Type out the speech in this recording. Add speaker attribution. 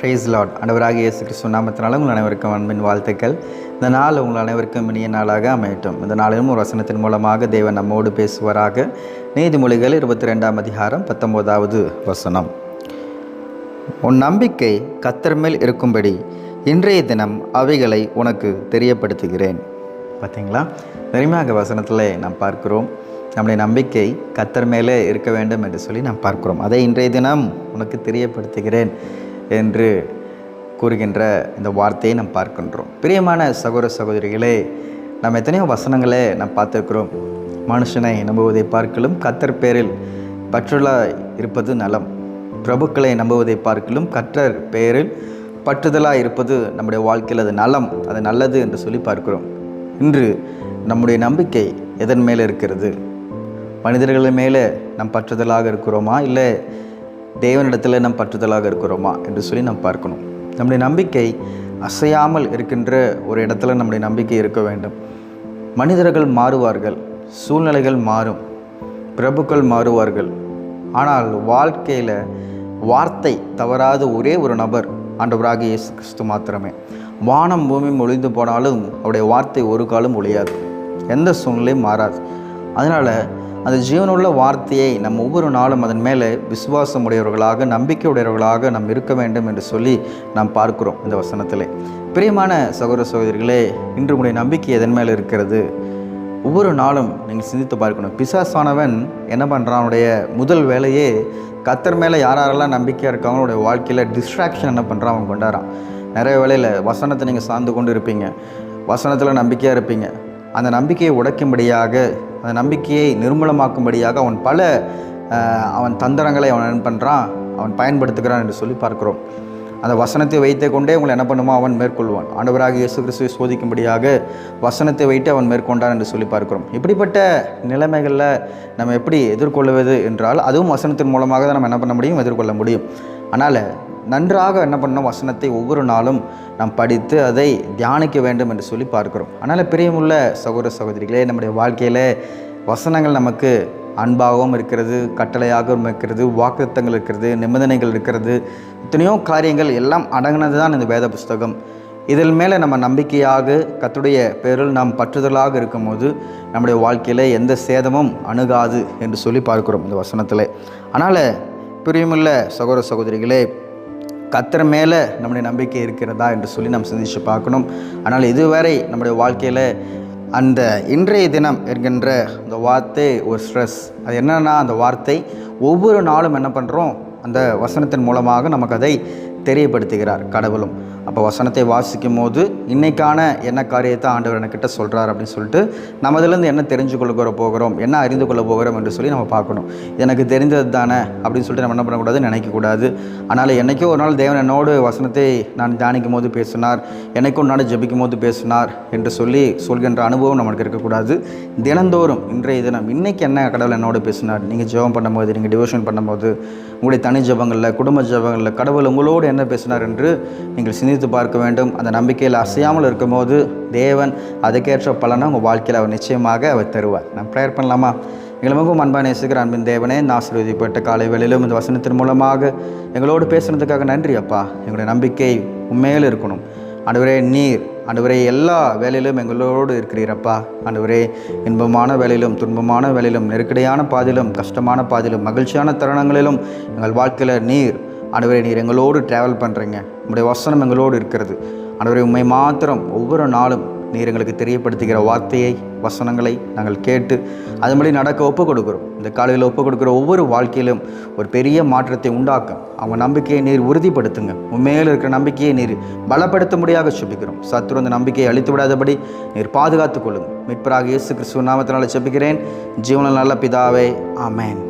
Speaker 1: Price Lord அனைவராக இயேசு கிறிஸ்து நாமத்தினால உங்கள் அனைவருக்கும் அன்பின் வாழ்த்துக்கள். இந்த நாள் உங்கள் அனைவருக்கும் இனிய நாளாக அமையட்டும். இந்த நாளிலும் ஒரு வசனத்தின் மூலமாக தேவன் நம்மோடு பேசுவாராக. நீதிமொழிகள் இருபத்தி ரெண்டாம் அதிகாரம் பத்தொம்போதாவது வசனம். உன் நம்பிக்கை கத்தர் மேல் இருக்கும்படி இன்றைய தினம் அவைகளை உனக்கு தெரியப்படுத்துகிறேன். பார்த்தீங்களா? நெருமையாக வசனத்தில் நாம் பார்க்கிறோம். நம்முடைய நம்பிக்கை கத்தர் மேலே இருக்க வேண்டும் என்று சொல்லி நாம் பார்க்கிறோம். அதை இன்றைய தினம் உனக்கு தெரியப்படுத்துகிறேன். என்று கூறுகின்ற இந்த வார்த்தையை நாம் பார்க்கின்றோம். பிரியமான சகோதர சகோதரிகளே நாம் எத்தனையோ வசனங்களே நாம் பார்த்துருக்கிறோம். மனுஷனை நம்புவதை பார்க்கலும் கத்தர் பேரில் பற்றுதலாக இருப்பது நலம். பிரபுக்களை நம்புவதை பார்க்கலும் கற்றர் பெயரில் பற்றுதலாக இருப்பது நம்முடைய வாழ்க்கையில் அது நலம் அது நல்லது என்று சொல்லி பார்க்கிறோம். இன்று நம்முடைய நம்பிக்கை எதன் மேலே இருக்கிறது? மனிதர்கள் மேலே நம் பற்றுதலாக இருக்கிறோமா? இல்லை தேவனிடத்தில் நம் பற்றுதலாக இருக்கிறோமா என்று சொல்லி நாம் பார்க்கணும். நம்முடைய நம்பிக்கை அசையாமல் இருக்கின்ற ஒரு இடத்துல நம்முடைய நம்பிக்கை இருக்க வேண்டும். மனிதர்கள் மாறுவார்கள் சூழ்நிலைகள் மாறும் பிரபுக்கள் மாறுவார்கள். ஆனால் வாழ்க்கையில் வார்த்தை தவறாத ஒரே ஒரு நபர் ஆண்டவராக இயேசு கிறிஸ்து மாத்திரமே. வானம் பூமி ஒளிந்து போனாலும் அவருடைய வார்த்தை ஒரு காலம் ஒழியாது. எந்த சூழ்நிலையும் மாறாது. அதனால் அந்த ஜீவனுள்ள வார்த்தையை நம்ம ஒவ்வொரு நாளும் அதன் மேலே விசுவாசம் உடையவர்களாக நம்பிக்கை உடையவர்களாக நாம் இருக்க வேண்டும் என்று சொல்லி நாம் பார்க்கிறோம் இந்த வசனத்தில். பிரியமான சகோதர சகோதரிகளே இன்று உடைய நம்பிக்கை எதன் மேலே இருக்கிறது? ஒவ்வொரு நாளும் நீங்கள் சிந்தித்து பார்க்கணும். பிசாசானவன் என்ன பண்ணுறான் அவனுடைய முதல் வேலையே கத்தர் மேலே யார் யாரெல்லாம் நம்பிக்கையாக இருக்காங்களோ வாழ்க்கையில் டிஸ்ட்ராக்ஷன் என்ன பண்ணுறான் அவன் கொண்டாடுறான் நிறைய வேலையில் வசனத்தை நீங்கள் சார்ந்து கொண்டு இருப்பீங்க. வசனத்தில் நம்பிக்கையாக இருப்பீங்க. அந்த நம்பிக்கையை உடைக்கும்படியாக அந்த நம்பிக்கையை நிர்மூலமாக்கும்படியாக அவன் பல அவன் தந்திரங்களை அவன் என்ன பண்ணுறான் அவன் பயன்படுத்துகிறான் என்று சொல்லி பார்க்கிறோம். அந்த வசனத்தை வைத்தே கொண்டே உங்களை என்ன பண்ணுமோ அவன் மேற்கொள்வான். ஆண்டவராக இயேசு கிறிஸ்துவை சோதிக்கும்படியாக வசனத்தை வைத்து அவன் மேற்கொண்டான் என்று சொல்லி பார்க்கிறோம். இப்படிப்பட்ட நிலைமைகளில் நம்ம எப்படி எதிர்கொள்வது என்றால் அதுவும் வசனத்தின் மூலமாக தான் நம்ம என்ன பண்ண முடியும் எதிர்கொள்ள முடியும். அதனால் நன்றாக என்ன பண்ணோம்? வசனத்தை ஒவ்வொரு நாளும் நாம் படித்து அதை தியானிக்க வேண்டும் என்று சொல்லி பார்க்கிறோம். அதனால் பிரியமுள்ள சகோதர சகோதரிகளே நம்முடைய வாழ்க்கையில் வசனங்கள் நமக்கு அன்பாகவும் இருக்கிறது கட்டளையாகவும் இருக்கிறது வாக்குத்தங்கள் இருக்கிறது நிபந்தனைகள் இருக்கிறது. எத்தனையோ காரியங்கள் எல்லாம் அடங்கினது தான் இந்த வேத புஸ்தகம். இதில் மேலே நம்ம நம்பிக்கையாக கத்துடைய பேரில் நாம் பற்றுதலாக இருக்கும்போது நம்முடைய வாழ்க்கையில் எந்த சேதமும் அணுகாது என்று சொல்லி பார்க்கிறோம் இந்த வசனத்தில். அதனால் பிரியமுள்ள சகோதர சகோதரிகளே கத்தர் மேலே நம்முடைய நம்பிக்கை இருக்கிறதா என்று சொல்லி நாம் சிந்தித்து பார்க்கணும். ஆனால் இதுவரை நம்முடைய வாழ்க்கையில் அந்த இன்றைய தினம் என்கின்ற அந்த வார்த்தை ஒரு ஸ்ட்ரெஸ் அது என்னென்னா அந்த வார்த்தை ஒவ்வொரு நாளும் என்ன பண்ணுறோம் அந்த வசனத்தின் மூலமாக நமக்கு அதை தெரியப்படுத்துகிறார் கடவுளும். அப்போ வசனத்தை வாசிக்கும் போது இன்றைக்கான என்ன காரியத்தை ஆண்டவர் என்கிட்ட சொல்கிறார் அப்படின்னு சொல்லிட்டு நம்ம என்ன தெரிஞ்சு கொள்ள போகிறோம் என்ன அறிந்து கொள்ள போகிறோம் என்று சொல்லி நம்ம பார்க்கணும். எனக்கு தெரிந்தது தானே அப்படின்னு சொல்லிட்டு நம்ம என்ன பண்ணக்கூடாது நினைக்கக்கூடாது. ஆனால் என்றைக்கோ ஒரு நாள் தேவன் என்னோடு வசனத்தை நான் தியானிக்கும் போது பேசினார் என்னைக்கும் ஒரு ஜபிக்கும் போது பேசினார் என்று சொல்லி சொல்கின்ற அனுபவம் நமக்கு இருக்கக்கூடாது. தினந்தோறும் இன்றைய தினம் இன்றைக்கி என்ன கடவுள் என்னோடு பேசினார்? நீங்கள் ஜெபம் பண்ணும்போது நீங்கள் டிவோஷன் பண்ணும்போது உங்களுடைய தனி ஜெபங்களில் குடும்ப ஜபங்களில் கடவுள் உங்களோடு என்ன பேசினார் என்று நீங்கள் சிந்தித்து பார்க்க வேண்டும். அந்த நம்பிக்கையில் அசையாமல் இருக்கும்போது தேவன் அதுக்கேற்ற பலனை உங்கள் வாழ்க்கையில் அவர் நிச்சயமாக அவர் தருவார். நான் ப்ரேயர் பண்ணலாமா? எங்களை மிகவும் அன்பான நேசிக்கிற அன்பின் தேவனே நான் ஆசீர்வதிப்பட்ட காலை வேளையிலும் இந்த வசனத்தின் மூலமாக எங்களோடு பேசுனதுக்காக நன்றி அப்பா. எங்களுடைய நம்பிக்கை உண்மையில் இருக்கணும். அடுவரே நீர் ஆண்டவரே எல்லா வேலையிலும் எங்களோடு இருக்கிறீரப்பா ஆண்டவரே இன்பமான வேலையிலும் துன்பமான வேலையிலும் நெருக்கடியான பாதிலும் கஷ்டமான பாதிலும் மகிழ்ச்சியான தருணங்களிலும் எங்கள் வாழ்க்கையில் நீர் ஆண்டவரே நீர் எங்களோடு ட்ராவல் பண்ணுறீங்க உங்களுடைய வசனம் எங்களோடு இருக்கிறது. ஆண்டவரே உண்மை மாத்திரம் ஒவ்வொரு நாளும் நீர் எங்களுக்கு தெரியப்படுத்துகிற வார்த்தையை வசனங்களை நாங்கள் கேட்டு அது மாதிரி நடக்க ஒப்புக் கொடுக்குறோம் இந்த காலையில் ஒப்புக் கொடுக்குற ஒவ்வொரு வாழ்க்கையிலும் ஒரு பெரிய மாற்றத்தை உண்டாக்கும் அவங்க நம்பிக்கையை நீர் உறுதிப்படுத்துங்க. உண்மையில் இருக்கிற நம்பிக்கையை நீர் பலப்படுத்தும்படியாக சுபிக்கிறோம் சத்துரு அந்த நம்பிக்கையை அழித்து விடாதபடி நீர் பாதுகாத்துக் கொள்ளுங்க. மீட்பராக இயேசு கிறிஸ்துவ நாமத்தினால செபிக்கிறேன் ஜீவன நல்ல பிதாவே அமேன்